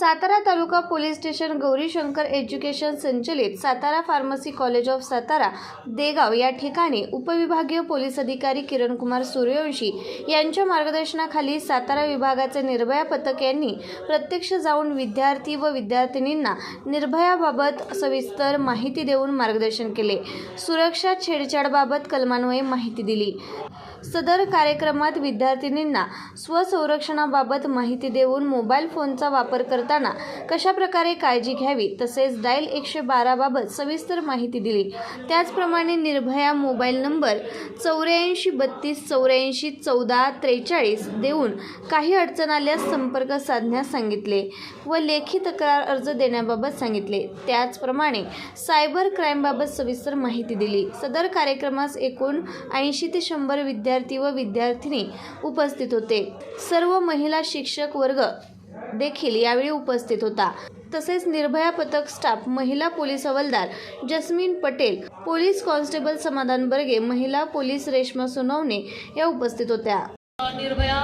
Satara taluka police station Gaurishankar education संचलित Satara pharmacy college of Satara Degaon या ठिकाणी उपविभागीय पोलीस अधिकारी किरणकुमार सूर्यवंशी यांच्या मार्गदर्शनाखाली सातारा विभागाचे निर्भया पथक यांनी प्रत्यक्ष जाऊन विद्यार्थी व विद्यार्थिनींना निर्भयाबाबत सविस्तर माहिती देऊन मार्गदर्शन केले. सुरक्षा छेडछाडबाबत कलमान्वये माहिती दिली. सदर कार्यक्रमात विद्यार्थिनींना स्वसंरक्षणाबाबत माहिती देऊन मोबाईल फोनचा वापर करताना कशाप्रकारे काळजी घ्यावी तसेच डायल एकशे बाराबाबत सविस्तर माहिती दिली. त्याचप्रमाणे निर्भया मोबाईल नंबर चौऱ्याऐंशी बत्तीस चौऱ्याऐंशी चौदा त्रेचाळीस देऊन काही अडचण आल्यास संपर्क साधण्यास सांगितले व लेखी तक्रार अर्ज देण्याबाबत सांगितले. त्याचप्रमाणे सायबर क्राईमबाबत सविस्तर माहिती दिली. सदर कार्यक्रमास एकूण ऐंशी ते शंभर विद्यार्थी व विद्यार्थिनी उपस्थित होते. सर्व महिला शिक्षक वर्ग देखील यावेळी उपस्थित होता. तसेच निर्भया पथक स्टाफ महिला पोलीस हवालदार जस्मीन पटेल पोलीस कॉन्स्टेबल समाधान बर्गे महिला पोलीस रेश्मा सोनवणे या उपस्थित होत्या. निर्भया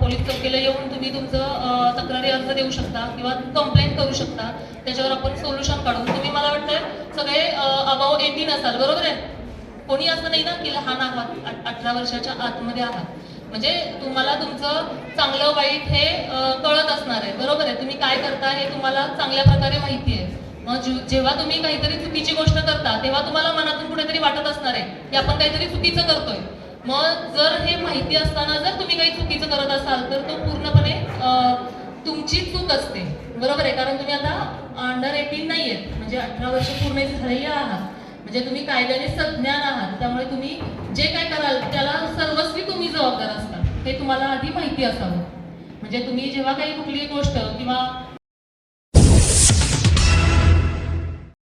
पोलीस चौकीला येऊन तुम्ही तुमचं तक्रारी अर्ज देऊ शकता किंवा कंप्लेंट करू शकता. त्याच्यावर आपण सोल्युशन काढू. तुम्ही मला वाटतं सगळे अबाव एटीन असाल. बरोबर आहे? कोणी असं नाही ना की लहान आहात अठरा वर्षाच्या आतमध्ये आहात. म्हणजे तुम्हाला तुमचं चांगलं वाईट हे कळत असणार आहे. बरोबर आहे. तुम्ही काय करता हे तुम्हाला चांगल्या प्रकारे माहिती आहे. मग जेव्हा तुम्ही काहीतरी चुकीची गोष्ट करता तेव्हा तुम्हाला मनातून कुठेतरी वाटत असणार आहे की आपण काहीतरी चुकीचं करतोय. मग जर हे माहिती असताना जर तुम्ही काही चुकीचं करत असाल तर तो पूर्णपणे तुमची चूक असते. बरोबर आहे. कारण तुम्ही आता अंडर एटीन नाही आहेत म्हणजे अठरा वर्ष पूर्ण झालेली आहात. म्हणजे तुम्ही कायद्याने सज्ञान आहात त्यामुळे तुम्ही जे काय कराल त्याला सर्वस्वी तुम्ही ते तुम्हाला आधी माहिती असावं. म्हणजे तुम्ही जेव्हा काही कुठली गोष्ट किंवा